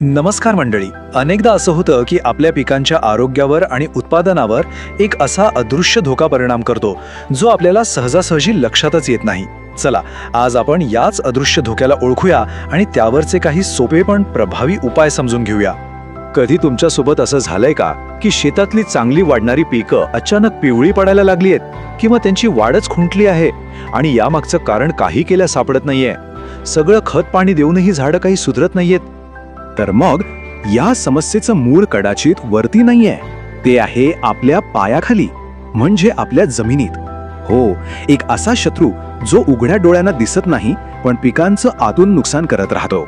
नमस्कार मंडळी. अनेकदा असं होतं की आपल्या पिकांच्या आरोग्यावर आणि उत्पादनावर एक असा अदृश्य धोका परिणाम करतो जो आपल्याला सहजासहजी लक्षातच येत नाही. चला आज आपण याच अदृश्य धोक्याला ओळखूया आणि त्यावरचे काही सोपे पण प्रभावी उपाय समजून घेऊया. कधी तुमच्यासोबत असं झालंय का की शेतातली चांगली वाढणारी पिकं अचानक पिवळी पडायला लागली आहेत किंवा त्यांची वाढच खुंटली आहे आणि यामागचं कारण काही केल्या सापडत नाहीये? सगळं खत पाणी देऊनही झाडं काही सुधरत नाहीयेत. तर मग या समस्येचं मूळ कदाचित वरती नाहीये. ते आहे आपल्या पायाखाली म्हणजे आपल्या जमिनीत. हो एक असा शत्रू जो उघड्या डोळ्यांना दिसत नाही पण पिकांचं आतून नुकसान करत राहतो.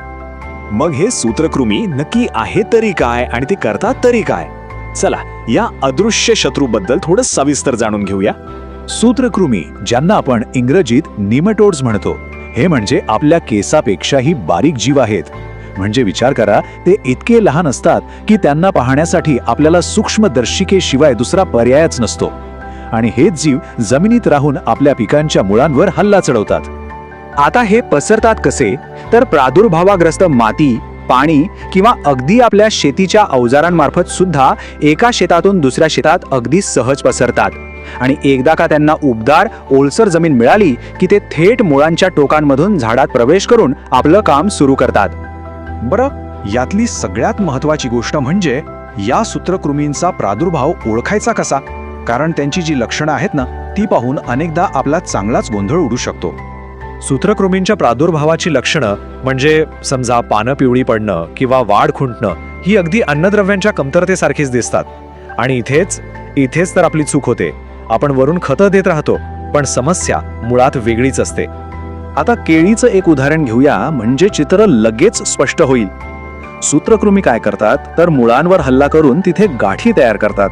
मग हे सूत्रकृमी नक्की आहे तरी काय आणि ते करतात तरी काय? चला या अदृश्य शत्रूबद्दल थोडं सविस्तर जाणून घेऊया. सूत्रकृमी ज्यांना आपण इंग्रजीत निमटोड्स म्हणतो हे म्हणजे आपल्या केसापेक्षाही बारीक जीव आहेत. म्हणजे विचार करा ते इतके लहान असतात की त्यांना पाहण्यासाठी आपल्याला सूक्ष्मदर्शिकेशिवाय दुसरा पर्यायच नसतो. आणि हेच जीव जमिनीत राहून आपल्या पिकांच्या मुळांवर हल्ला चढवतात. आता हे पसरतात कसे? तर प्रादुर्भावाग्रस्त माती पाणी किंवा अगदी आपल्या शेतीच्या अवजारांमार्फत सुद्धा एका शेतातून दुसऱ्या शेतात अगदी सहज पसरतात. आणि एकदा का त्यांना उबदार ओलसर जमीन मिळाली की ते थेट मुळांच्या टोकांमधून झाडात प्रवेश करून आपलं काम सुरू करतात. बरं यातली सगळ्यात महत्वाची गोष्ट म्हणजे या सूत्रकृमींचा प्रादुर्भाव ओळखायचा कसा? कारण त्यांची जी लक्षणं आहेत ना ती पाहून अनेकदा आपला चांगलाच गोंधळ उडू शकतो. सूत्रकृमींच्या प्रादुर्भावाची लक्षणं म्हणजे समजा पानं पिवळी पडणं किंवा वाढ खुंटणं ही अगदी अन्नद्रव्यांच्या कमतरतेसारखीच दिसतात. आणि इथेच इथेच तर आपली चूक होते. आपण वरून खतं देत राहतो पण समस्या मुळात वेगळीच असते. आता केळीचं एक उदाहरण घेऊया म्हणजे चित्र लगेच स्पष्ट होईल. सूत्रकृमी काय करतात? तर मुळांवर हल्ला करून तिथे गाठी तयार करतात.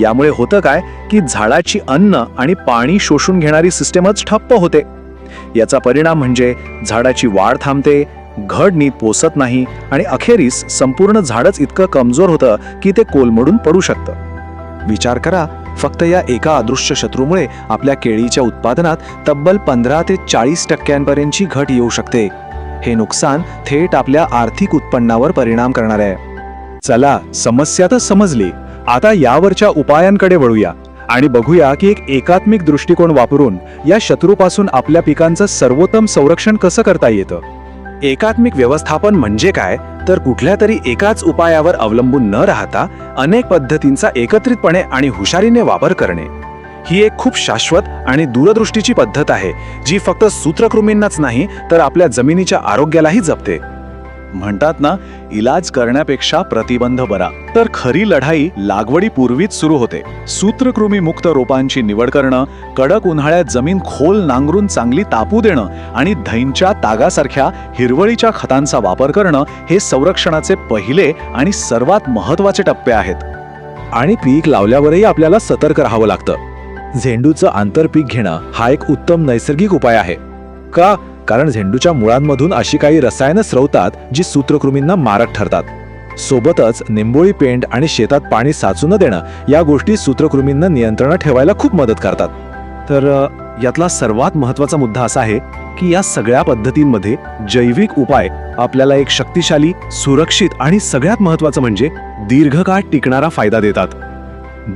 यामुळे होतं काय? की झाडाची अन्न आणि पाणी शोषून घेणारी सिस्टमच ठप्प होते. याचा परिणाम म्हणजे झाडाची वाढ थांबते घड नीट पोसत नाही आणि अखेरीस संपूर्ण झाडच इतकं कमजोर होतं की ते कोलमडून पडू शकतं. विचार करा फक्त या एका अदृश्य शत्रूमुळे आपल्या केळीच्या उत्पादनात तब्बल पंधरा ते चाळीस टक्क्यांपर्यंतची घट येऊ शकते. हे नुकसान थेट आपल्या आर्थिक उत्पन्नावर परिणाम करणार आहे. चला समस्या तर समजली. आता यावरच्या उपायांकडे वळूया आणि बघूया की एक एकात्मिक दृष्टिकोन वापरून या शत्रूपासून आपल्या पिकांचं सर्वोत्तम संरक्षण कसं करता येतं? एकात्मिक व्यवस्थापन म्हणजे काय? तर कुठल्या तरी एकाच उपायावर अवलंबून न राहता अनेक पद्धतींचा एकत्रितपणे आणि हुशारीने वापर करणे. ही एक खूप शाश्वत आणि दूरदृष्टीची पद्धत आहे जी फक्त सूत्रकृमींनाच नाही तर आपल्या जमिनीच्या आरोग्यालाही जपते. म्हणतात ना इलाज करण्यापेक्षा प्रतिबंध बरा. तर खरी लढाई लागवडीपूर्वीच सुरू होते. सूत्रकृमी मुक्त रोपांची निवड करणं कडक उन्हाळ्यात जमीन खोल नांगरून चांगली तापू देणं आणि धैंच्या तागासारख्या हिरवळीच्या खतांचा वापर करणं हे संरक्षणाचे पहिले आणि सर्वात महत्त्वाचे टप्पे आहेत. आणि पीक लावल्यावरही आपल्याला सतर्क राहावं लागतं. झेंडूचं आंतरपीक घेणं हा एक उत्तम नैसर्गिक उपाय आहे. का? कारण झेंडूच्या मुळांमधून अशी काही रसायनं स्रवतात जी सूत्रकृमींना मारक ठरतात. सोबतच निंबोळी पेंट आणि शेतात पाणी साचू न देणं या गोष्टी सूत्रकृमींना नियंत्रणात ठेवायला खूप मदत करतात. तर यातला सर्वात महत्त्वाचा मुद्दा असा आहे की या सगळ्या पद्धतींमध्ये जैविक उपाय आपल्याला एक शक्तिशाली सुरक्षित आणि सगळ्यात महत्वाचं म्हणजे दीर्घकाळ टिकणारा फायदा देतात.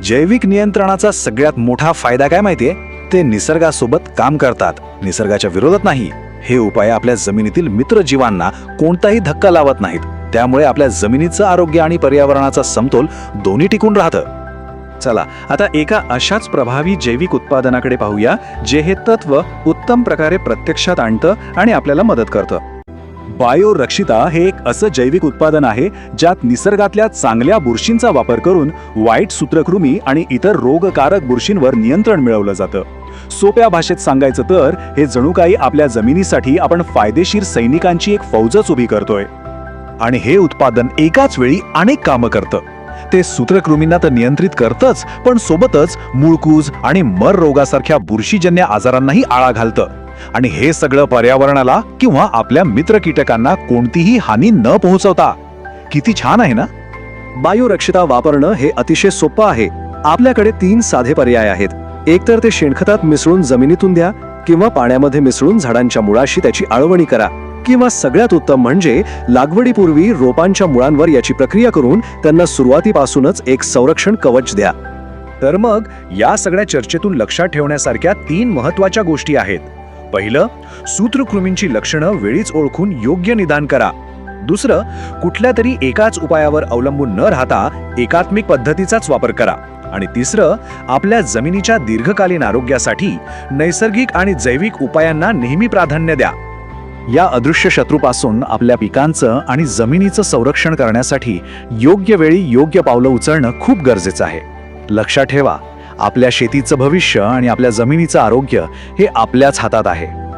जैविक नियंत्रणाचा सगळ्यात मोठा फायदा काय माहितीये? ते निसर्गासोबत काम करतात. निसर्गाच्या विरोधात नाही. हे उपाय आपल्या जमिनीतील मित्रजीवांना कोणताही धक्का लावत नाहीत. त्यामुळे आपल्या जमिनीचं आरोग्य आणि पर्यावरणाचा समतोल दोन्ही टिकून राहतं. चला आता एका अशाच प्रभावी जैविक उत्पादनाकडे पाहूया जे हे तत्व उत्तम प्रकारे प्रत्यक्षात आणतं आणि आपल्याला मदत करतं. बायो रक्षिता हे एक असं जैविक उत्पादन आहे ज्यात निसर्गातल्या चांगल्या बुरशींचा वापर करून वाईट सूत्रकृमी आणि इतर रोगकारक बुरशींवर नियंत्रण मिळवलं जातं. सोप्या भाषेत सांगायचं तर हे जणू काही आपल्या जमिनीसाठी आपण फायदेशीर सैनिकांची एक फौजच उभी करतोय. आणि हे उत्पादन एकाच वेळी अनेक कामं करतं. ते सूत्रकृमींना तर नियंत्रित करतच पण सोबतच मुळकूज आणि मर रोगासारख्या बुरशीजन्य आजारांनाही आळा घालतं. आणि हे सगळं पर्यावरणाला किंवा आपल्या मित्र कीटकांना कोणतीही हानी न पोहोचवता. किती छान आहे ना? बायोरक्षता वापरणं हे अतिशय सोपं आहे. आपल्याकडे तीन साधे पर्याय आहेत. एकतर ते शेणखतात मिसळून जमिनीतून द्या किंवा पाण्यामध्ये मिसळून झाडांच्या मुळाशी त्याची आळवणी करा. किंवा सगळ्यात उत्तम म्हणजे लागवडीपूर्वी रोपांच्या मुळांवर याची प्रक्रिया करून त्यांना सुरुवातीपासूनच एक संरक्षण कवच द्या. तर मग या सगळ्या चर्चेतून लक्षात ठेवण्यासारख्या तीन महत्त्वाच्या गोष्टी आहेत. पहिलं सूत्रकृमींची लक्षणं वेळीच ओळखून योग्य निदान करा. दुसरं कुठल्या तरी एकाच उपायावर अवलंबून न राहता एकात्मिक पद्धतीचाच वापर करा. आणि तिसरं आपल्या जमिनीच्या दीर्घकालीन आरोग्यासाठी नैसर्गिक आणि जैविक उपायांना नेहमी प्राधान्य द्या. या अदृश्य शत्रूपासून आपल्या पिकांचं आणि जमिनीचं संरक्षण करण्यासाठी योग्य वेळी योग्य पावलं उचलणं खूप गरजेचं आहे. लक्षात ठेवा आपल्या शेतीचं भविष्य आणि आपल्या जमिनीचं आरोग्य हे आपल्याच हातात आहे.